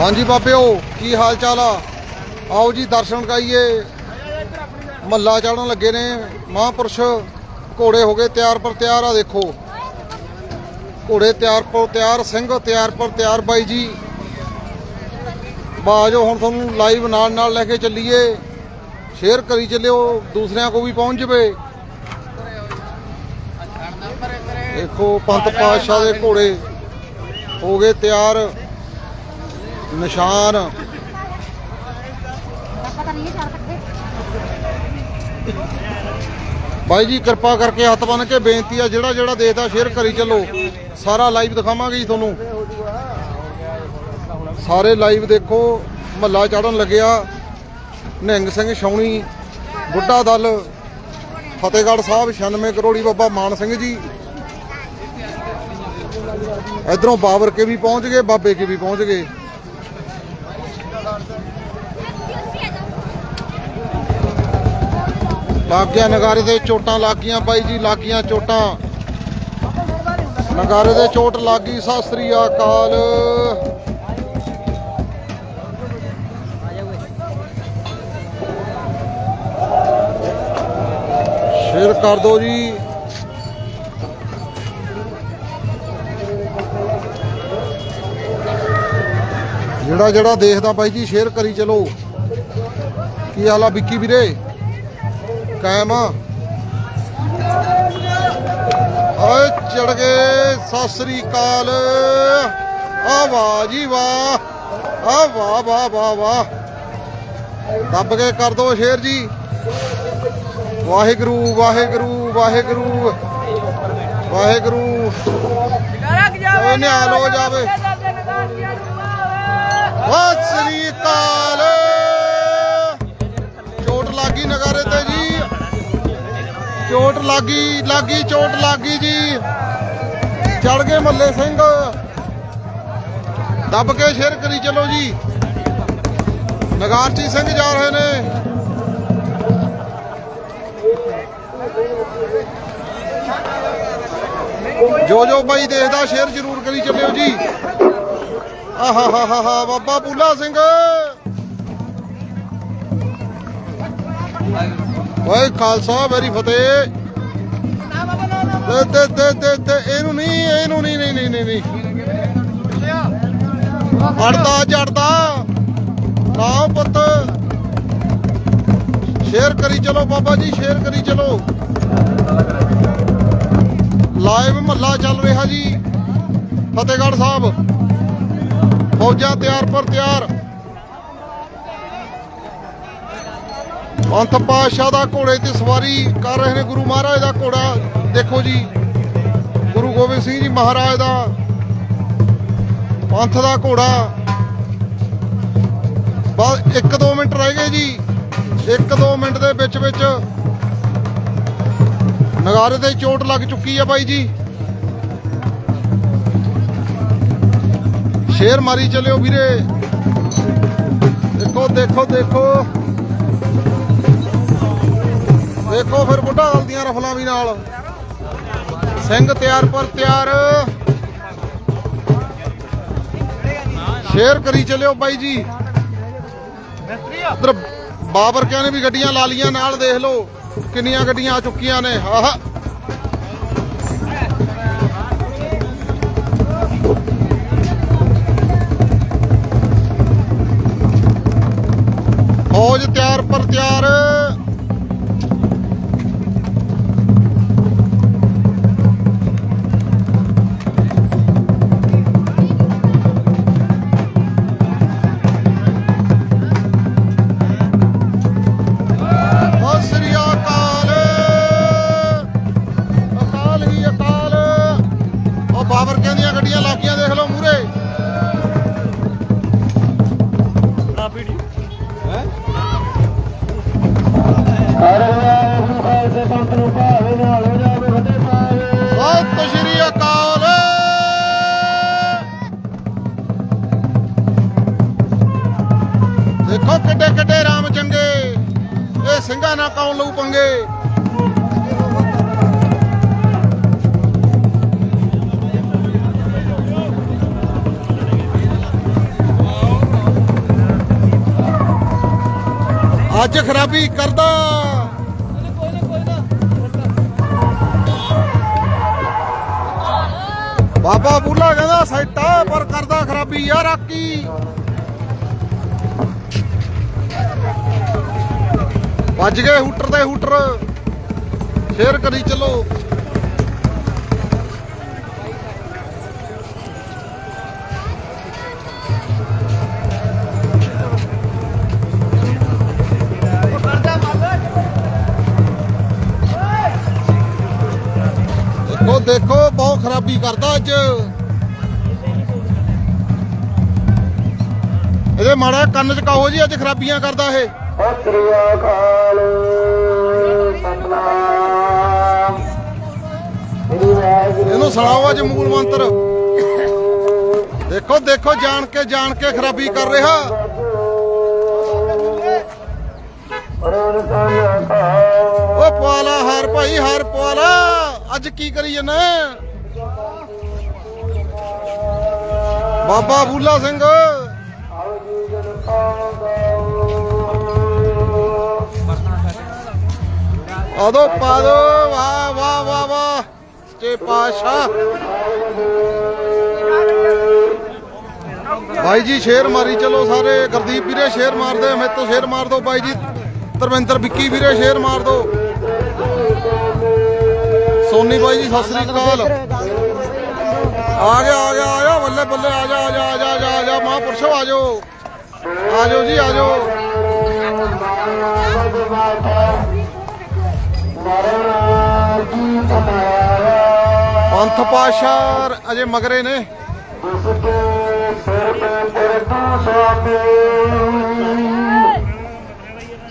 ਹਾਂਜੀ ਬਾਬਿਓ, ਕੀ ਹਾਲ ਚਾਲ ਆ? ਆਓ ਜੀ, ਦਰਸ਼ਨ ਕਰਾਈਏ। ਮੱਲਾ ਚੜਨ ਲੱਗੇ ਨੇ, ਮਹਾਂਪੁਰਸ਼ ਘੋੜੇ ਹੋ ਗਏ ਤਿਆਰ ਪਰ ਤਿਆਰ ਆ ਦੇਖੋ। ਘੋੜੇ ਤਿਆਰ ਪਰ ਤਿਆਰ, ਸਿੰਘ ਤਿਆਰ ਪਰ ਤਿਆਰ, ਬਾਈ ਜੀ। ਬਾਜੋ ਹੁਣ ਤੁਹਾਨੂੰ ਲਾਈਵ ਨਾਲ ਨਾਲ ਲੈ ਕੇ ਚੱਲੀਏ। ਸ਼ੇਅਰ ਕਰੀ ਚੱਲਿਓ, ਦੂਸਰਿਆਂ ਕੋ ਵੀ ਪਹੁੰਚ ਜਵੇ। ਦੇਖੋ, ਪੰਥ ਪਾਤਸ਼ਾਹ ਦੇ ਘੋੜੇ ਹੋ ਗਏ ਤਿਆਰ। ਨਿਸ਼ਾਨ। ਪਤਾ ਜੀ, ਕਿਰਪਾ ਕਰਕੇ ਹੱਥ ਬੰਨ ਕੇ ਬੇਨਤੀ ਆ, ਜਿਹੜਾ ਜਿਹੜਾ ਦੇਖਦਾ ਸ਼ੇਅਰ ਕਰੀ ਚੱਲੋ। ਸਾਰਾ ਲਾਈਵ ਦਿਖਾਵਾਂਗੇ ਜੀ ਤੁਹਾਨੂੰ। ਸਾਰੇ ਲਾਈਵ ਦੇਖੋ, ਮਹੱਲਾ ਚੜਨ ਲੱਗਿਆ। ਨਿਹੰਗ ਸਿੰਘ ਛਾਉਣੀ, ਬੁੱਢਾ ਦਲ, ਫਤਿਹਗੜ੍ਹ ਸਾਹਿਬ 96 ਕਰੋੜੀ ਬਾਬਾ ਮਾਨ ਸਿੰਘ ਜੀ। ਇਧਰੋਂ ਬਾਬਰ ਕੇ ਵੀ ਪਹੁੰਚ ਗਏ, ਬਾਬੇ ਕੇ ਵੀ ਪਹੁੰਚ ਗਏ। ਲਾਗਿਆ ਨਗਾਰੇ ਦੇ ਚੋਟਾਂ ਲੱਗੀਆਂ ਬਾਈ ਜੀ, ਲੱਗੀਆਂ ਚੋਟਾਂ। ਨਗਾਰੇ ਦੇ ਚੋਟ ਲੱਗੀ, ਸਤਿ ਸ੍ਰੀ ਅਕਾਲ। ਸ਼ੇਅਰ ਕਰ ਦਿਓ ਜੀ। ਜਿਹੜਾ ਜਿਹੜਾ ਦੇਖਦਾ ਬਾਈ ਜੀ, ਸ਼ੇਅਰ ਕਰੀ ਚਲੋ। ਕੀ ਹਾਲ ਆ ਵਿੱਕੀ ਵੀਰੇ? ਕਾਇਮ ਆ। ਓਏ ਚੜ ਗਏ, ਸਤਿ ਸ੍ਰੀ ਅਕਾਲ। ਆ ਵਾਹ ਜੀ ਵਾਹ, ਆ ਵਾਹ ਵਾਹ ਵਾਹ ਵਾਹ। ਦੱਬ ਕੇ ਕਰ ਦੋ ਸ਼ੇਰ ਜੀ। ਵਾਹਿਗੁਰੂ ਵਾਹਿਗੁਰੂ ਵਾਹਿਗੁਰੂ ਵਾਹਿਗੁਰੂ। ਨਿਹਾਲ ਹੋ ਜਾਵੇ। ਸਤਿ ਸ੍ਰੀ ਅਕਾਲ। ਚੋਟ ਲੱਗੀ ਨਗਾਰੇ ਤੇ ਚੋਟ ਲੱਗੀ ਲੱਗੀ, ਚੋਟ ਲੱਗੀ ਜੀ। ਚੜ ਗਏ ਮੱਲੇ ਸਿੰਘ। ਦੱਬ ਕੇ ਸ਼ੇਰ ਕਰੀ ਚਲੋ ਜੀ। ਨਗਾਰਚੀ ਸਿੰਘ ਜਾ ਰਹੇ ਨੇ। ਜੋ ਜੋ ਬਾਈ ਦੇਖਦਾ, ਸ਼ੇਰ ਜ਼ਰੂਰ ਕਰੀ ਚੱਲਿਓ ਜੀ। ਆਹਾ ਹਾ ਹਾ ਹਾ ਬਾਬਾ ਬੂਲਾ ਸਿੰਘ। ਓਏ ਖਾਲਸਾ, ਮੇਰੀ ਫਤਿਹ। ਤੇ ਤੇ ਤੇ ਤੇ ਇਹਨੂੰ ਨਹੀਂ ਇਹਨੂੰ ਨਹੀਂ ਨਹੀਂ ਨਹੀਂ ਨਹੀਂ ਨਹੀਂ। ਅੜਦਾ ਜੜਦਾ ਨਾ ਪੁੱਤ। ਸ਼ੇਅਰ ਕਰੀ ਚਲੋ, ਬਾਬਾ ਜੀ, ਸ਼ੇਅਰ ਕਰੀ ਚਲੋ। ਲਾਈਵ ਮਹੱਲਾ ਚੱਲ ਰਿਹਾ ਜੀ। ਫਤਿਹਗੜ੍ਹ ਸਾਹਿਬ। ਫੌਜਾਂ ਤਿਆਰ ਪਰ ਤਿਆਰ। ਪੰਥ ਪਾਤਸ਼ਾਹ ਦਾ ਘੋੜੇ ਤੇ ਸਵਾਰੀ ਕਰ ਰਹੇ ਨੇ ਗੁਰੂ ਮਹਾਰਾਜ ਦਾ ਘੋੜਾ। ਦੇਖੋ ਜੀ, ਗੁਰੂ ਗੋਬਿੰਦ ਸਿੰਘ ਜੀ ਮਹਾਰਾਜ ਦਾ ਪੰਥ ਦਾ ਘੋੜਾ। ਬਸ 1-2 ਮਿੰਟ ਰਹਿ ਗਏ ਜੀ। 1-2 ਮਿੰਟ ਦੇ ਵਿੱਚ ਵਿੱਚ ਨਗਾਰੇ ਤੇ ਚੋਟ ਲੱਗ ਚੁੱਕੀ ਆ ਬਾਈ ਜੀ। ਸ਼ੇਰ ਮਾਰੀ ਚੱਲਿਓ ਵੀਰੇ। ਦੇਖੋ ਦੇਖੋ ਦੇਖੋ। ਦੇਖੋ ਫਿਰ ਬੁੱਢਾ ਦਲ ਦੀਆਂ ਰਫਲਾਂ ਵੀ ਨਾਲ। ਸਿੰਘ ਤਿਆਰ ਪਰ ਤਿਆਰ। ਸ਼ੇਅਰ ਕਰੀ ਚੱਲਿਓ ਬਾਈ ਜੀ। ਉਧਰ ਬਾਬਰ ਕਿਆਂ ਨੇ ਵੀ ਗੱਡੀਆਂ ਲਾ ਲੀਆਂ ਨਾਲ ਦੇਖ ਲਓ ਕਿੰਨੀਆਂ ਗੱਡੀਆਂ ਆ ਚੁੱਕੀਆਂ ਨੇ। ਆਹ। ਫੌਜ ਤਿਆਰ ਪਰ ਤਿਆਰ। ਅੱਜ ਖਰਾਬੀ ਕਰਦਾ। ਬਾਬਾ ਬੁੱਲਾ ਕਹਿੰਦਾ ਸੈਟਾ ਪਰ ਕਰਦਾ ਖਰਾਬੀ। ਯਾਰ ਆਕੀ ਵੱਜ ਗਏ ਹੂਟਰ ਦੇ ਹੂਟਰ। ਸ਼ੇਅਰ ਕਰੀ ਚਲੋ। ਦੇਖੋ, ਬਹੁਤ ਖਰਾਬੀ ਕਰਦਾ ਅੱਜ। ਇਹਦੇ ਮਾੜਾ ਕੰਨ ਚ ਕਾਹੋ ਜੀ, ਅੱਜ ਖਰਾਬੀਆਂ ਕਰਦਾ ਇਹ। ਸਤਿ ਅਕਾਲ ਇਹਨੂੰ ਸੁਣਾਓ ਅੱਜ ਮੂਲ ਮੰਤਰ। ਦੇਖੋ ਦੇਖੋ, ਜਾਣ ਕੇ ਜਾਣ ਕੇ ਖਰਾਬੀ ਕਰ ਰਿਹਾ। ਰਣ ਪਵਾਲਾ ਹਾਰ ਭਾਈ, ਹਰ ਪਵਾਲਾ ਅੱਜ ਕੀ ਕਰੀ ਜਨਾ ਬਾਬਾ ਬੂਲਾ ਸਿੰਘ। ਆਓ ਆਦੋ ਪਾ ਦੋ ਵਾਹ ਵਾਹ ਵਾਹ ਵਾਹ। ਤੇ ਪਾਸ਼ਾ ਬਾਈ ਜੀ, ਸ਼ੇਰ ਮਾਰੀ ਚਲੋ ਸਾਰੇ। ਗੁਰਦੀਪ ਵੀਰੇ, ਸ਼ੇਰ ਮਾਰਦੇ ਮੇਰੇ ਤੋਂ ਸ਼ੇਰ ਮਾਰ ਦੋ ਬਾਈ ਜੀ, ਧਰਮਿੰਦਰ, ਵਿੱਕੀ ਵੀਰੇ, ਸ਼ੇਰ ਮਾਰ ਦੋ ਸੋਨੀ ਬਾਈ ਜੀ ਸਤਿ ਸ੍ਰੀ ਅਕਾਲ। ਆ ਗਿਆ ਆ ਗਿਆ ਆ ਗਿਆ ਬੱਲੇ ਬੱਲੇ ਆ ਜਾ ਆ ਜਾ ਆ ਜਾ ਆ ਜਾ ਆ ਜਾ ਮਹਾਂਪੁਰਸ਼ੋ ਆ ਜਾਓ। ਆ ਜਾਓ ਜੀ ਆ ਜਾਓ। ਪੰਥ ਪਾਸ਼ਾ ਅਜੇ ਮਗਰੇ ਨੇ। ਸਿਰ ਤੇ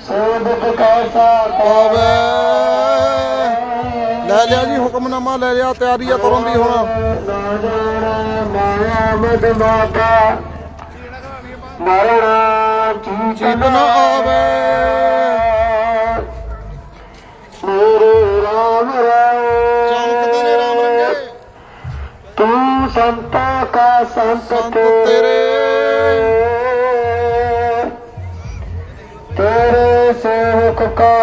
ਸੁਆਮੀ ਕੈਸਾ ਆਵੇ। ਲੈ ਲਿਆ ਜੀ ਹੁਕਮਨਾਮਾ ਲੈ ਲਿਆ ਤਿਆਰੀ ਆ ਤੁਰਨ ਦੀ ਹੁਣ। ਚੀਤ ਨਾ ਆਵੇ। ਮੇਰੇ ਰਾਮ ਰਾਏ ਤੂੰ ਸੰਤਾਂ ਕਾ ਸੰਤ ਸੰਤ ਤੇਰੇ। ਤੇਰੇ। ਸੇਵਕ ਕਾ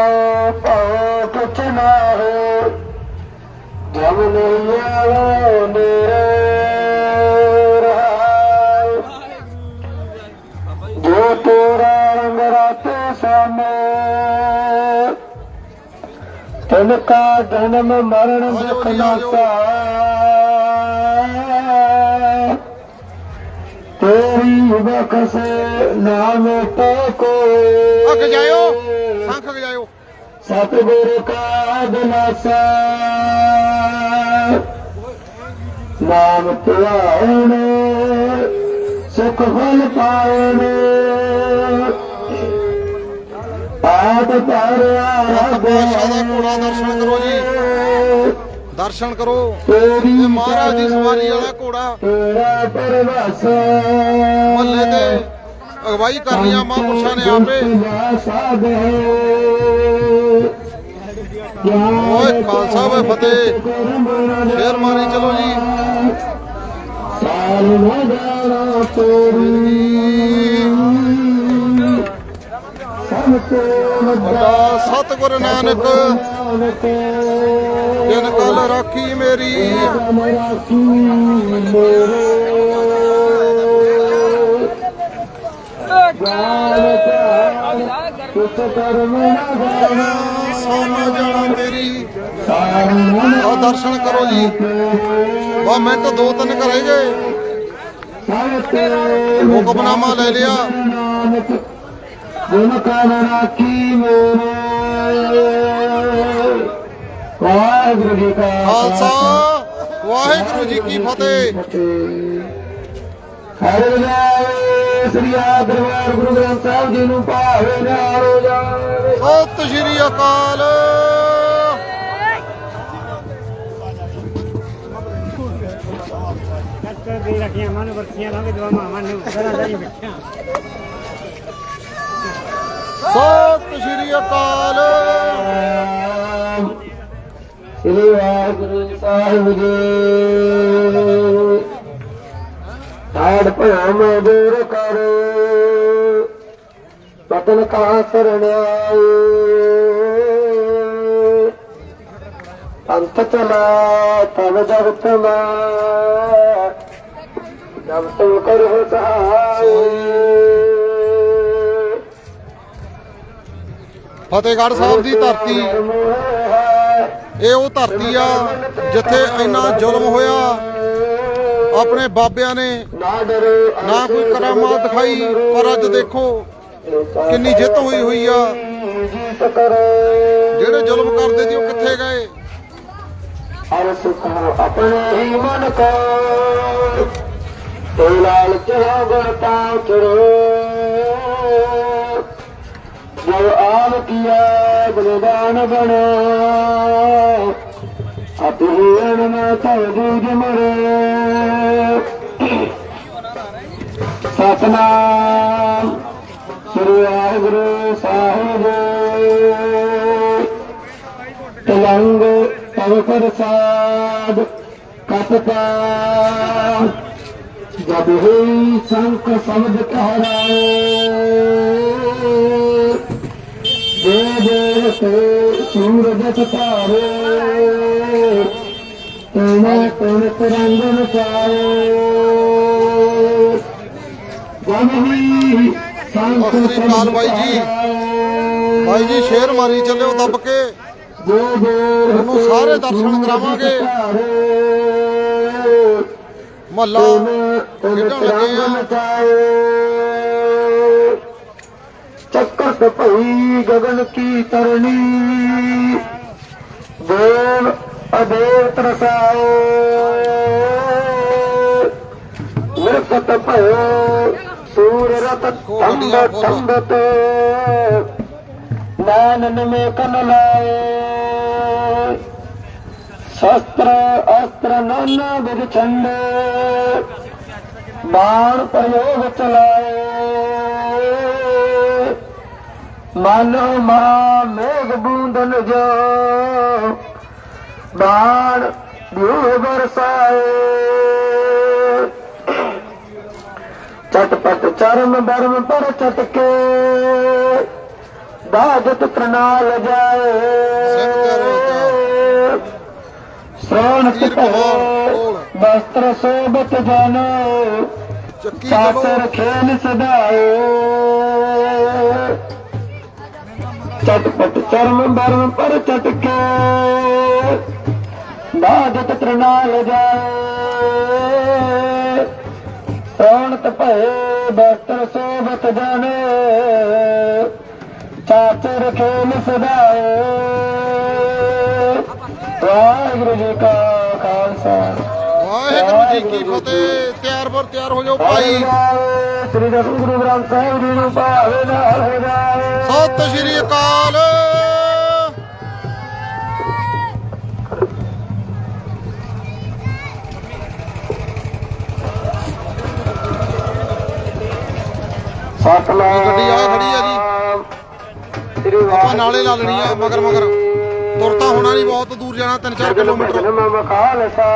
ਤਿਨ ਕਾ ਜਨਮ ਮਰਨ ਦੁਖ ਨਾਸਾ ਤੇਰੀ ਬਖਸ਼ ਨਾਮ ਤੋ ਕੋ ਅੱਗ ਜਾਇਓ ਸੰਖ ਜਾਇਓ। ਸਤਿਗੁਰ ਕਾ ਦਿਨਾਸਾ ਨਾਮ ਧਿਆਉਣ ਸੁਖ ਫਲ ਪਾਉਣ। ਆਪ ਪਰਿਆ ਪੰਥ ਪਾਸ਼ਾ ਦਾ ਘੋੜਾ ਦਰਸ਼ਨ ਕਰੋ ਜੀ। ਦਰਸ਼ਨ ਕਰੋ। ਤੇਰੀ ਇਹ ਮਹਾਰਾਜ ਦੀ ਸਵਾਰੀ ਵਾਲਾ ਘੋੜਾ। ਤੇਰਾ ਪਰਵਾਸ। ਮੱਲੇ ਤੇ ਅਗਵਾਈ ਕਰਨੀਆਂ ਮਹਾਂਪੁਰਸ਼ਾਂ ਨੇ ਆਪੇ। ਓਏ ਖਾਲਸਾ ਵੇ ਫਤਿਹ। ਸ਼ੇਰ ਮਾਰੀ ਚਲੋ ਜੀ। ਸਾਲ ਨਾ ਜਾਣਾ ਤੋਰੀ। ਵੱਡਾ ਸਤਿਗੁਰ ਨਾਨਕ, ਜਿਨ ਕਲ ਰਾਖੀ ਮੇਰੀ। ਸੋਨਾ ਜਾਣਾ ਮੇਰੀ। ਆ ਦਰਸ਼ਨ ਕਰੋ ਜੀ। ਵਾ ਮੈਂ ਤਾਂ ਦੋ ਤਿੰਨ ਘਰੇ ਗਏ। ਹੁਕਮਨਾਮਾ ਲੈ ਲਿਆ। ਗੁਣ ਕਲ ਰਾਖੀ ਮੇਰੇ। ਵਾਹਿਗੁਰੂ ਜੀ ਕਾ ਖਾਲਸਾ ਵਾਹਿਗੁਰੂ ਜੀ ਕੀ ਫਤਿਹ। ਹਰਿ ਜਾਏ ਸ੍ਰੀ ਆ ਦਰਬਾਰ ਗੁਰੂ ਗ੍ਰੰਥ ਸਾਹਿਬ ਜੀ ਨੂੰ ਭਾਵੇ ਨਾਲ ਹੋ ਜਾਵੇ। ਸਤਿ ਸ਼੍ਰੀ ਅਕਾਲ। ਡਾਕਟਰ ਦੇ ਰੱਖੀਆਂ ਮਨ ਵਰਤੀਆਂ ਲਾਂਗੇ ਦਵਾਵਾਂ ਮਨ ਕਰਾਂ ਜਾਈ ਬੈਠਿਆ ਸਤਿ ਸ਼੍ਰੀ ਅਕਾਲ। ਸ੍ਰੀ ਵਾਹਿਗੁਰੂ ਸਾਹਿਬ ਜੀ ਤਾੜ ਭਰਮ ਦੂਰ ਕਰ। ਬਦਨ ਕਾ ਸਰਣਾਏ ਅੰਤ ਚਲਾ ਤਨ ਜਗਤ ਮੈਂ ਜਬ ਤੁਮ ਕਰੋ ਸਹਾਏ। ਫਤਿਹਗੜ੍ਹ ਸਾਹਿਬ ਦੀ ਧਰਤੀ। ਇਹ ਉਹ ਧਰਤੀ ਆ ਜਿੱਥੇ ਇੰਨਾ ਜ਼ੁਲਮ ਹੋਇਆ। ਆਪਣੇ ਬਾਬਿਆਂ ਨੇ ਨਾ ਕੋਈ ਕਰਾਮਾਤ ਦਿਖਾਈ, ਪਰ ਅੱਜ ਦੇਖੋ ਕਿੰਨੀ ਜਿੱਤ ਹੋਈ ਹੋਈ ਆ। ਜਿਹੜੇ ਜ਼ੁਲਮ ਕਰਦੇ ਸੀ ਉਹ ਕਿੱਥੇ ਗਏ? ਹਰ ਸੁਖ ਆਪਣੇ ਹੀ ਮਨ ਕੋ ਤੇ ਲਾਲ ਚੜਾ ਗੜਤਾ ਚੜੋ ਜੋ ਆਮ ਕੀਆ ਬਲਿਦਾਨ ਬਣਾ ਅਤਿ ਅਣ ਮੈਂ ਤਉ ਜਮਰੇ ਸਤਨਾਮ ਸ੍ਰੀ ਵਾਹਿਗੁਰੂ ਸਾਹਿਬ ਤਲੰਗ ਤਵ ਪ੍ਰਸਾਦ ਕਪਤਾ ਜਬ ਹੋਈ ਸੰਖ ਸ਼ਬਦ ਕਹਰਾਏ ਦੇ ਦੇ ਤੇ ਸੂਰਜ ਤਾਰੇ ਤੇਨੇ ਕੋਨ ਤਰੰਗ ਮਚਾਏ ਜਬ ਹੋਈ ਸੰਖ ਸਤਿ ਸ੍ਰੀ ਅਕਾਲ ਬਾਈ ਜੀ। ਭਾਈ ਜੀ ਸ਼ੇਰ ਮਾਰੀ ਚੱਲਿਓ ਦੱਬ ਕੇ ਉਹਨੂੰ ਸਾਰੇ ਦਰਸ਼ਨ ਕਰਾਵਾਂਗੇ। ਮਹੱਲਾ ਖੇਡਣ ਲੱਗੇ ਆ ਚੱਕਤ ਭਈ ਗਗਨ ਕੀ ਤਰਨੀ ਦੇਵ ਅਦੇਵ ਤਰਸਾਏ ਨਿਰਕਤ ਭਇ ਸੂਰ ਰਤ ਖੋਲੋ। ਤੰਬ ਤੇ ਨਾਨਨ ਮੇ ਕਨ ਲਾਏ। ਸ਼ਸਤਰ ਅਸਤਰ ਨਾਨਾ ਵਿਦ ਛੰਡੇ ਬਾਣ ਪ੍ਰਯੋਗ ਚਲਾਏ। ਮਾਨੋ ਮਾ ਮੇਘ ਬੂੰਦਨ ਜੋ ਬਾਣ ਦਿਉ ਬਰਸਾਏ ਚਟਪਟ ਚਰਮ ਬਰਮ ਪਰ ਚਟਕੇ ਦਾਜਤ ਪ੍ਰਣਾਲ ਜਾਏ। ਸੋਨ ਕੋਲ। ਵਸਤਰ ਸੋਬਤ ਜਾਨੋ ਸਾਸਰ ਖੇਲ ਸਦਾਏ। ਚਟਪਟ ਚਰਮ ਬਰਮ ਪਰ ਚਟਕੇ ਬਾਜਤ ਪ੍ਰਣਾਲ ਜਾਏ ਸੋਣਤ ਭਏ ਵਸਤਰ ਸੋਬਤ ਜਾਣੇ ਚਾਚਰ ਖੇਲ ਸਦਾਏ ਵਾਹਿਗੁਰੂ ਜੀ ਕਾ ਖਾਲਸਾ ਵਾਹਿਗੁਰੂ ਜੀ ਕੀ ਫਤਿਹ। ਤਿਆਰ ਬਰ ਤਿਆਰ ਹੋ ਜਾਓ ਭਾਈ। ਸ੍ਰੀ ਗੁਰੂ ਗ੍ਰੰਥ ਸਾਹਿਬ ਜੀ ਨੂੰ ਭਾਵੇ ਨਾਲ ਹੋ ਜਾਏ ਸਤਿ ਸ਼੍ਰੀ ਅਕਾਲ। ਸਤਨਾਮ ਗੱਡੀ ਆ ਖੜੀ ਆ ਜੀ। ਆਪਾਂ ਨਾਲੇ ਲਾ ਲੈਣੀ ਆ ਮਗਰ ਮਗਰ। ਤੁਰ ਤਾਂ ਹੋਣਾ ਨਹੀਂ ਬਹੁਤ ਦੂਰ ਜਾਣਾ 3-4 ਕਿਲੋਮੀਟਰ। ਜਨਮ ਖਾਲਸਾ।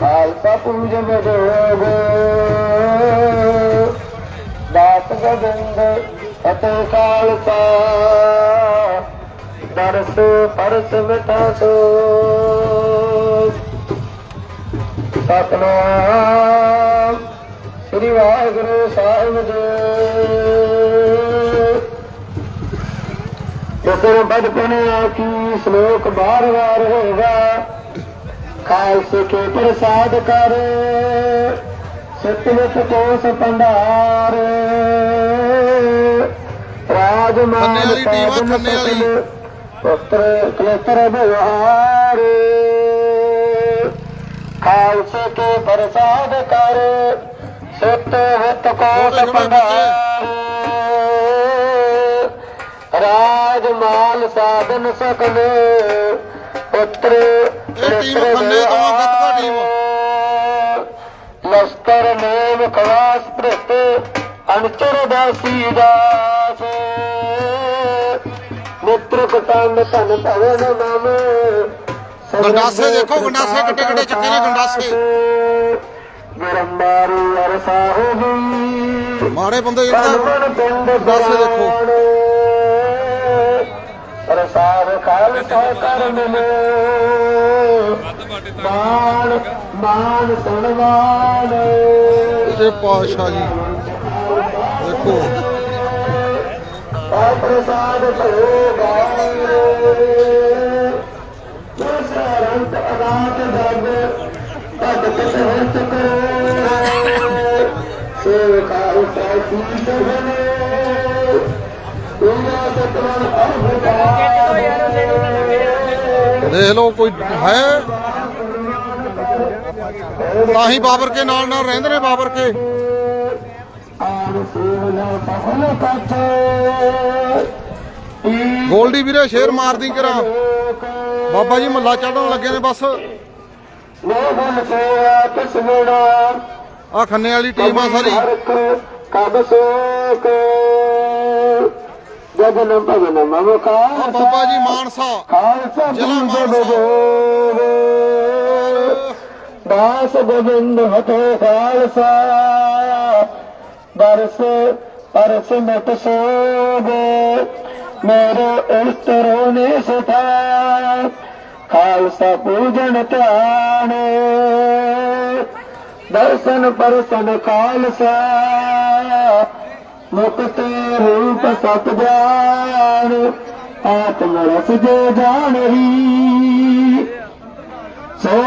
ਖਾਲਸਾ ਪੂਜ ਬਦੋਗ ਦਾਸ ਗੋਬਿੰਦ ਅਤੇ ਖਾਲਸਾ। ਦਰਸ ਪਰਸ ਮਿਟਾ ਸੋ ਸਤਨਾਮ। ਸ੍ਰੀ ਵਾਹਿਗੁਰੂ ਸਾਹਿਬ ਜੀ। ਇਸਰ ਬਚਪਨ ਕੀ ਸ਼ਲੋਕ ਬਾਰ ਬਾਰ ਹੋਗਾ ਖਾਲਸੇ ਕੇ ਪ੍ਰਸਾਦ ਕਰ ਸਤਿਵਤ ਕੋਸ ਪੰਡਾਰ ਰਾਜ ਵਾਲੀ ਟੀਮ ਖੰਨੇ ਵਾਲੀ। ਪੁੱਤਰ ਕਲੇਤਰ ਬਿਹਾਰ ਖਾਲਸੇ ਕੇ ਪ੍ਰਸਾਦ ਕਰ ਸਤਿਵਤ ਕੋਸ ਪੰਡਾਰ ਰਾਜ ਮਾਲ ਸਾਧਨ ਸਕਲ ਪੁੱਤਰ ਇਹ ਟੀਮ ਖੰਨੇ ਤੋਂ ਆ, ਗੱਤਕਾ ਟੀਮ। ਲਸਕਰ ਨੇਮ ਖਵਾਸ ਪ੍ਰਤ ਅਨਚਰ ਦਾਸੀ ਦਾਸ ਮਿੱਤਰ ਕਟੰਡ ਧਨ ਭਵਨ ਨਾਮ ਗੰਡਾਸੇ ਦੇਖੋ, ਗੰਡਾਸੇ ਕਿੱਡੇ ਕਿੱਡੇ ਚੱਕੇ ਨੇ ਗੰਡਾਸੇ। ਗਰੰਬਾਰੂ ਅਰਸਾ ਹੋ ਗਈ ਮਾੜੇ ਬੰਦੇ ਪਿੰਡ ਦੱਸ ਦੇਖੋ। ਪ੍ਰਸਾਦ ਖਾਲਸਾ ਕਰ ਮਿਲੇ। ਮਾਨ ਮਾਨ ਸਨਮਾਨ। ਇਹ ਪਾਸ਼ਾ ਜੀ ਦੇਖੋ। ਆ ਪ੍ਰਸਾਦ ਭੋਗਾ ਦਸਰੰਤ ਅਨਾਥ ਦਗ ਤਦ ਕਿਤ ਹੋ ਚੁਕੇ ਸੇਵਕਾਰ ਸਾਥੀ ਸਭਨੇ ਦੁਨੀਆ ਸਤਵਨ ਅਭਿਕਾਰ ਦੇਖ ਲਓ ਕੋਈ ਹੈ? ਤਾਂ ਹੀ ਬਾਬਰ ਕੇ ਨਾਲ ਨਾਲ ਰਹਿੰਦੇ ਨੇ ਬਾਬਰ ਕੇ। ਗੋਲਡੀ ਵੀਰੇ, ਸ਼ੇਰ ਮਾਰਦੀ ਕਰਾਂ। ਬਾਬਾ ਜੀ ਮੱਲਾ ਚੜਨ ਲੱਗੇ ਨੇ ਬਸ। ਮੋਹਨ ਆ ਖੰਨੇ ਵਾਲੀ ਟੀਮ ਆ ਸਾਰੀ। ਹਰਕ ਕਬ ਸੋਕ ਗਗਨ ਭਵਨ ਮਮਕਾ ਆ ਬਾਬਾ ਜੀ ਮਾਨਸਾ। ਖਾਲਸਾ ਜ਼ਿਲ੍ਹਾ ਮਾਨਸਾ। ਦਾਸ ਗੋਬਿੰਦ ਹਟੋ ਖਾਲਸਾ। ਬਰਸ ਪਰਸ ਮਟ ਸੋਗੇ। ਮੇਰੇ ਇਸ਼ਟ ਰੋਨੇ ਸਥਾ। ਖਾਲਸਾ ਪੂਜਨ ਧਿਆਨ। ਦਰਸ਼ਨ ਪਰਸਨ ਖਾਲਸਾ। ਮੁਕਤ ਰੂਪ ਸਤ ਜਾਣ ਆਤਮ ਰਸ ਜੋ ਜਾਣਹੀ। ਸੋ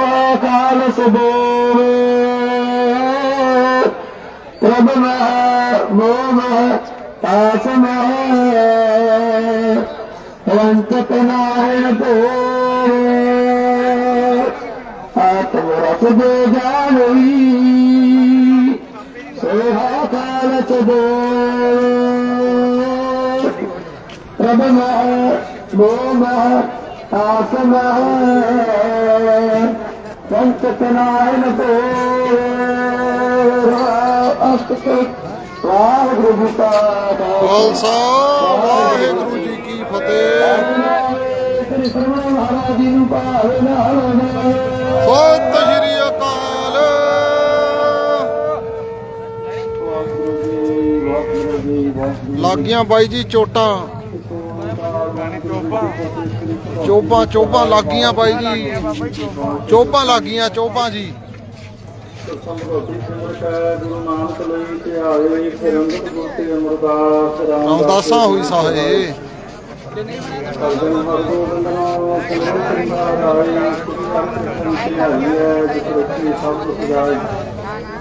ਕਾਲ ਸਬੋਵੇ ਪ੍ਰਭ ਮਹ ਮੋਹ ਤਾਸ ਮਹ। ਅੰਤ ਪਨਾਹਣ ਭੋਰੇ ਆਤਮ ਰਸ ਜੇ ਜਾਣਹੀ। ਸੋਹਾ ਕਾਲ ਸਬੋਵੇ ਪ੍ਰਭ ਮਹ ਮੋਹ ਮਹ ਆਸ ਮਹ ਸੰਤ ਕਨਾਇਨ ਤੋਰੇ ਅਸਤ ਵਾਹਿਗੁਰੂ ਜੀ ਕਾ ਖਾਲਸਾ ਵਾਹਿਗੁਰੂ ਜੀ ਕੀ ਫਤਿਹ ਸ੍ਰੀ ਸਰਵਣ ਮਹਾਰਾਜ ਜੀ ਨੂੰ ਭਾਵੇ ਨਾਲ ਸਤਿ ਸ਼੍ਰੀ ਅਕਾਲ ਲੱਗੀਆਂ ਬਾਈ ਜੀ ਚੋਟਾਂ ਚੋਪਾਂ ਚੋਪਾਂ ਲੱਗੀਆਂ ਬਾਈ ਜੀ ਚੋਪਾਂ ਲੱਗੀਆਂ ਚੋਪਾਂ ਜੀ ਗੁਰੂ ਨਾਨਕ ਲਈ ਤੇ ਆਏ ਫਿਰ ਅੰਗਤ ਗੁਰਤੇ ਅਮਰਦਾਸ ਹੋਈ ਸਾਹੇ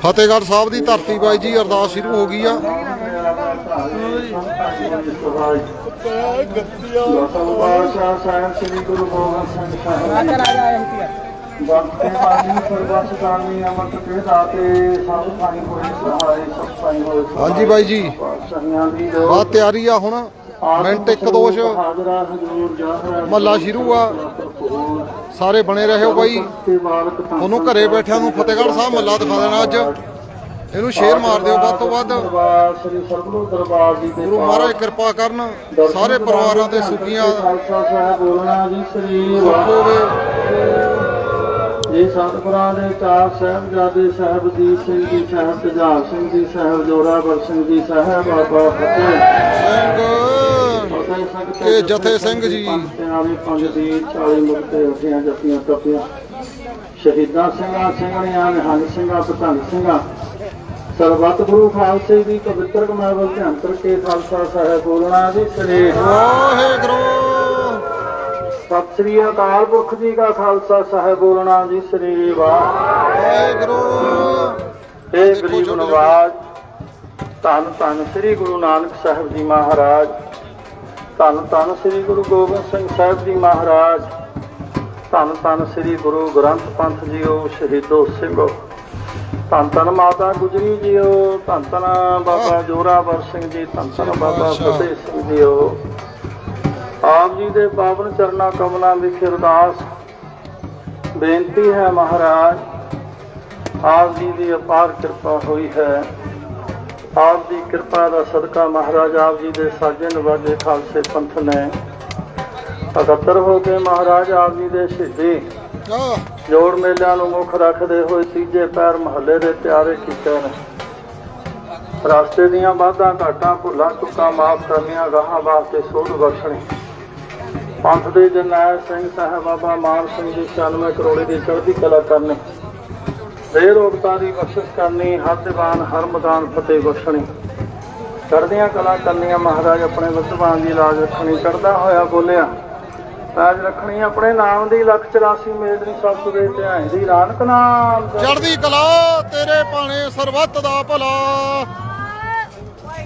ਫਤਿਹਗੜ੍ਹ ਸਾਹਿਬ ਦੀ ਧਰਤੀ ਬਾਈ ਜੀ ਅਰਦਾਸ ਸ਼ੁਰੂ ਹੋ ਗਈ ਆ। ਦਸਮ ਪਾਤਸ਼ਾਹ ਸਾਹਿਬ ਸ੍ਰੀ ਗੁਰੂ ਗੋਬਿੰਦ ਸਿੰਘ ਸਾਹਿਬ। ਵਕਤੇ ਵਾਲੀ ਸਰਬਤ ਕਾਮੀ ਅਮਰਤ ਕੇ ਦਾਤੇ ਸਭ ਪਾਣੀ ਹੋਏ ਸਹਾਈ ਸਭ ਪਾਣੀ ਹੋਏ। ਸਹਾਈ। ਹਾਂਜੀ ਬਾਈ ਜੀ। ਬਾਤ ਤਿਆਰੀ ਆ ਹੁਣ। ਮਿੰਟ ਇੱਕ ਦੋ ਚ ਹਾਜ਼ਰਾ ਹਜ਼ੂਰ ਜਾਹਰਾ ਮਹੱਲਾ ਸ਼ੁਰੂ ਆ। ਸਾਰੇ ਬਣੇ ਰਹੋ ਬਾਈ। ਬਾਲਕ ਤਾਂ ਤੁਹਾਨੂੰ ਘਰੇ ਬੈਠਿਆਂ ਨੂੰ ਫਤਿਹਗੜ੍ਹ ਸਾਹਿਬ ਮੱਲਾ ਦਿਖਾ ਦੇਣਾ ਅੱਜ। ਇਹਨੂੰ ਸ਼ੇਅਰ ਮਾਰ ਦਿਓ ਵੱਧ ਤੋਂ ਵੱਧ। ਸ੍ਰੀ ਦਰਬਾਰ ਜੀ ਦੇ ਗੁਰੂ ਮਹਾਰਾਜ ਕਿਰਪਾ ਕਰਨ ਸਾਰੇ ਪਰਿਵਾਰਾਂ ਦੇ ਸੁਖੀਆਂ ਖਾਲਸਾ ਸਾਹਿਬ ਬੋਲਣਾ ਜੀ ਸ੍ਰੀ ਸੁੱਖ ਹੋਵੇ ਇਹ ਸਤਿਗੁਰਾਂ ਦੇ ਚਾਰ ਸਾਹਿਬਜ਼ਾਦੇ ਸਾਹਿਬ ਦੀ ਸਿੰਘ ਜੀ ਸਾਹਿਬ ਤੇਜਾਬ ਸਿੰਘ ਜੀ ਸਾਹਿਬ ਜੋਰਾਵਰ ਸਿੰਘ ਜੀ ਸਾਹਿਬ ਬਾਬਾ ਫਤਿਹ। ਸਿੰਘ। ਤੇ ਕੇ ਜਥੇ ਸਿੰਘ ਜੀ। ਪੰਜ ਦੀ 40 ਮੁਕਤੇ ਉੱਠੀਆਂ ਜੱਤੀਆਂ ਤਪੀਆਂ ਸ਼ਹੀਦਾਂ ਸਿੰਘਾਂ ਸਿੰਘਣੀਆਂ ਨਿਹੰਗ ਸਿੰਘਾਂ ਪਤੰਗ ਸਿੰਘਾਂ। ਸਰਬੱਤ ਗੁਰੂ ਖਾਲਸੇ ਦੀ ਪਵਿੱਤਰ ਕਮੈਵਲ ਧਿਆਨ ਕਰਕੇ ਖਾਲਸਾ ਸਾਹਿਬ ਬੋਲਣਾ ਜੀ ਸ੍ਰੀ ਵਾਹਿਗੁਰੂ। ਸਤਿ ਸ੍ਰੀ ਅਕਾਲ ਪੁਰਖ ਜੀ ਦਾ ਖਾਲਸਾ ਸਾਹਿਬ ਬੋਲਣਾ ਜੀ ਸ੍ਰੀ ਵਾਹਿਗੁਰੂ। ਵਾਹਿਗੁਰੂ ਇਹ ਗਰੀਬ ਨਵਾਜ ਧੰਨ ਧੰਨ ਸ੍ਰੀ ਗੁਰੂ ਨਾਨਕ ਸਾਹਿਬ ਜੀ ਮਹਾਰਾਜ। ਧੰਨ ਧੰਨ ਸ੍ਰੀ ਗੁਰੂ ਗੋਬਿੰਦ ਸਿੰਘ ਸਾਹਿਬ ਜੀ ਮਹਾਰਾਜ। ਧੰਨ ਧੰਨ ਸ੍ਰੀ ਗੁਰੂ ਗ੍ਰੰਥ ਪੰਥ ਜੀਓ ਸ਼ਹੀਦੋ ਸਿੰਘੋ। ਧੰਨ ਧੰਨ ਮਾਤਾ ਗੁਜਰੀ ਜੀਓ ਧੰਨ ਧੰਨ ਬਾਬਾ ਜੋਰਾਵਰ ਸਿੰਘ ਜੀ ਧੰਨ ਧੰਨ ਬਾਬਾ ਫਤਿਹ ਸਿੰਘ ਜੀਓ। ਆਪ ਜੀ ਦੇ ਪਾਵਨ ਚਰਨਾਂ ਕਮਲਾਂ ਵਿਖੇ ਅਰਦਾਸ। ਬੇਨਤੀ ਹੈ ਮਹਾਰਾਜ ਆਪ ਜੀ ਦੀ ਅਪਾਰ ਕਿਰਪਾ ਹੋਈ ਹੈ। ਆਪ ਦੀ ਕਿਰਪਾ ਦਾ ਸਦਕਾ ਮਹਾਰਾਜ ਆਪ ਜੀ ਦੇ ਸਾਜੇ ਨਵਾਜੇ ਖਾਲਸੇ ਪੰਥ ਨੇ। ਇਕੱਤਰ ਹੋ ਕੇ ਮਹਾਰਾਜ ਆਪ ਜੀ ਦੇ ਸ਼ਹੀਦੀ। ਜੋੜ ਮੇਲਿਆਂ ਨੂੰ ਮੁੱਖ ਰੱਖਦੇ ਹੋਏ ਤੀਜੇ ਪੈਰ ਮਹੱਲੇ ਦੇ ਤਿਆਰੇ ਕੀਤੇ ਨੇ। ਰਸਤੇ ਦੀਆਂ ਬਾਧਾਂ ਘਾਟਾਂ, ਭੁੱਲਾਂ ਚੁੱਕਾਂ ਮਾਫ ਕਰਨੀਆਂ ਗਾਹਾਂ ਵਾਸਤੇ ਸੋਧ ਬਖਸ਼ਣੀ। ਪੰਥ ਦੇ ਜਰਨੈਲ ਸਿੰਘ ਸਾਹਿਬ ਬਾਬਾ ਮਾਨ ਸਿੰਘ ਜੀ 96 ਕਰੋੜੀ ਦੀ ਚੜ੍ਹਦੀ ਕਲਾ ਕਰਨੀ। ਦੇ ਰੋਗਤਾਂ ਦੀ ਬਖਸ਼ਿਸ਼ ਕਰਨੀ, ਹਰ ਦੀਵਾਨ, ਹਰ ਮੈਦਾਨ ਫਤਿਹ ਬਖਸ਼ਣੀ। ਚੜ੍ਹਦੀਆਂ ਕਲਾ ਕਰਨੀਆਂ ਮਹਾਰਾਜ ਆਪਣੇ ਵਿਦਵਾਨ ਦੀ ਲਾਜ ਰੱਖਣੀ। ਚੜਦਾ ਹੋਇਆ ਬੋਲਿਆ ਲਾਜ ਰੱਖਣੀ ਆਪਣੇ ਨਾਮ ਦੀ ਲੱਖ 84 ਮੇਦਨੀ ਸਭ ਦੇ ਧਿਆਨ ਦੀ ਰਾਨਕ ਨਾਮ। ਚੜ੍ਹਦੀ ਕਲਾ ਤੇਰੇ ਭਾਣੇ ਸਰਬੱਤ ਦਾ ਭਲਾ।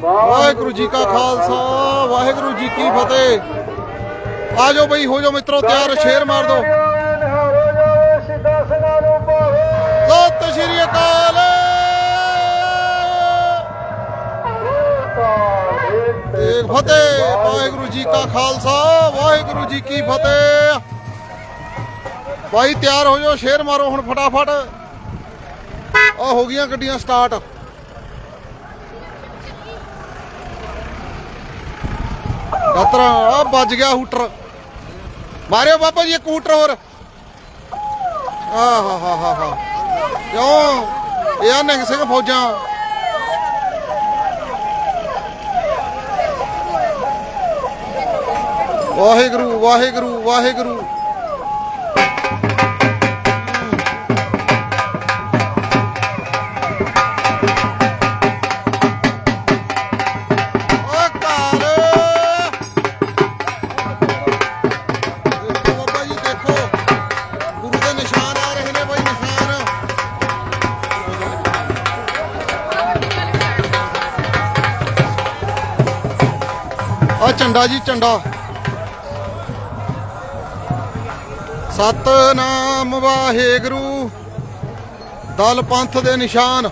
ਵਾਹਿਗੁਰੂ ਜੀ ਕਾ ਖਾਲਸਾ। ਵਾਹਿਗੁਰੂ ਜੀ ਕੀ ਫਤਿਹ। ਆ ਜਾਓ ਬਈ ਹੋ ਜਾਓ ਮਿੱਤਰੋ ਤਿਆਰ ਸ਼ੇਰ ਮਾਰ ਦਿਓ। ਏਕ ਫਤਿਹ, ਵਾਹਿਗੁਰੂ ਜੀ ਕਾ ਖਾਲਸਾ, ਵਾਹਿਗੁਰੂ ਜੀ ਕੀ ਫਤਿਹ। ਭਾਈ ਤਿਆਰ ਹੋ ਜਾਓ, ਸ਼ੇਰ ਮਾਰੋ ਹੁਣ ਫਟਾਫਟ। ਆ ਹੋ ਗਈਆਂ ਗੱਡੀਆਂ ਸਟਾਰਟ ਗਤਰਾ ਆ ਵੱਜ ਗਿਆ ਹੂਟਰ। ਮਾਰਿਓ ਬਾਬਾ ਜੀ ਇੱਕ ਹੂਟਰ ਹੋਰ। ਆ ਹਾ ਹਾ ਹਾ ਕਿਉਂ? ਇਹ ਆ ਨਿੰਗ ਸਿੰਘ ਫੌਜਾਂ। ਵਾਹਿਗੁਰੂ ਵਾਹਿਗੁਰੂ ਵਾਹਿਗੁਰੂ। ਘਰ। ਬਾਬਾ ਜੀ, ਦੇਖੋ। ਨਿਸ਼ਾਨ ਆ ਰਹੇ ਨੇ ਬਾਈ, ਨਿਸ਼ਾਨ। ਆ ਝੰਡਾ ਜੀ, ਝੰਡਾ। ਸਤਨਾਮ ਵਾਹਿਗੁਰੂ। ਦਲ ਪੰਥ ਦੇ ਨਿਸ਼ਾਨ,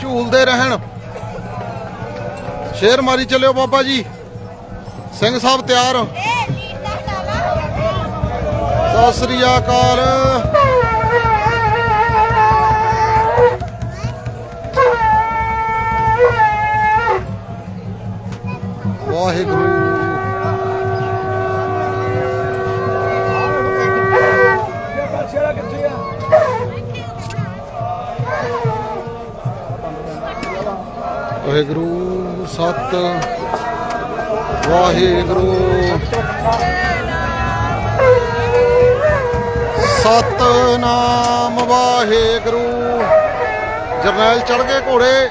ਝੂਲਦੇ ਰਹਿਣ। ਸ਼ੇਰ ਮਾਰੀ ਚੱਲਿਓ ਬਾਬਾ ਜੀ। ਸਿੰਘ ਸਾਹਿਬ ਤਿਆਰ। ਸਤਿ ਸ੍ਰੀ ਅਕਾਲ। ਵਾਹਿਗੁਰੂ। ਵਾਹਿਗੁਰੂ ਸਤ ਵਾਹਿਗੁਰੂ। ਸਤਨਾਮ ਵਾਹਿਗੁਰੂ। ਜਰਨੈਲ ਚੜ ਗਏ ਘੋੜੇ।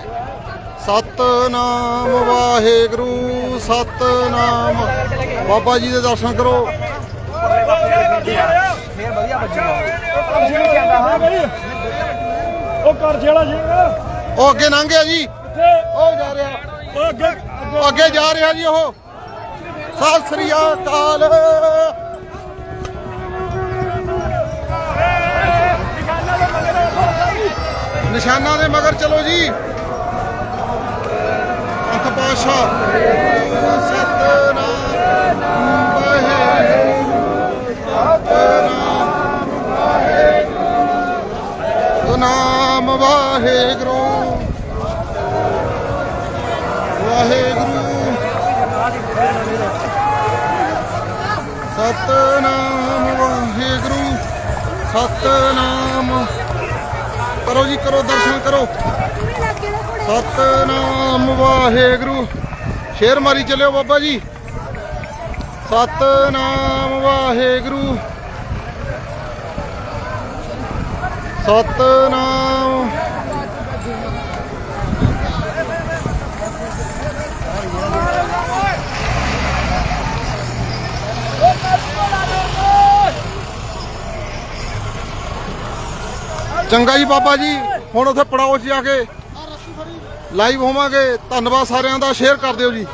ਸਤਨਾਮ ਵਾਹਿਗੁਰੂ ਸਤਨਾਮ। ਬਾਬਾ ਜੀ ਦੇ ਦਰਸ਼ਨ ਕਰੋ। ਉਹ ਕਰ ਜਿਹੜਾ ਜੀ। ਉਹ ਅੱਗੇ ਲੰਘ ਗਿਆ ਜੀ। ਉਹ ਜਾ ਰਿਹਾ। ਉਹ ਅੱਗੇ ਅੱਗੇ ਜਾ ਰਿਹਾ ਜੀ ਉਹ। ਸਤਿ ਸ੍ਰੀ ਅਕਾਲ। ਨਿਸ਼ਾਨਾ ਦੇ ਮਗਰ ਚਲੋ ਜੀ। ਅੰਤ ਪਾਸ਼ਾ। ਸਤਨਾਮ ਵਾਹਿਗੁਰੂ। ਨਾਮ ਵਾਹਿਗੁਰੂ। ਵਾਹਿਗੁਰੂ। ਸਤਨਾਮ ਵਾਹਿਗੁਰੂ, ਸਤਨਾਮ। ਕਰੋ ਜੀ, ਕਰੋ, ਦਰਸ਼ਨ ਕਰੋ। ਸਤਨਾਮ ਵਾਹਿਗੁਰੂ। ਸ਼ੇਰ ਮਾਰੀ ਚੱਲਿਓ ਬਾਬਾ ਜੀ। ਸਤਨਾਮ ਵਾਹਿਗੁਰੂ। ਸਤਨਾਮ ਚੰਗਾ ਜੀ ਬਾਬਾ ਜੀ। ਹੁਣ ਉੱਥੇ ਪੜਾਓ 'ਚ ਜਾ ਕੇ ਲਾਈਵ ਹੋਵਾਂਗੇ। ਧੰਨਵਾਦ ਸਾਰਿਆਂ ਦਾ। ਸ਼ੇਅਰ ਕਰ ਦਿਓ ਜੀ।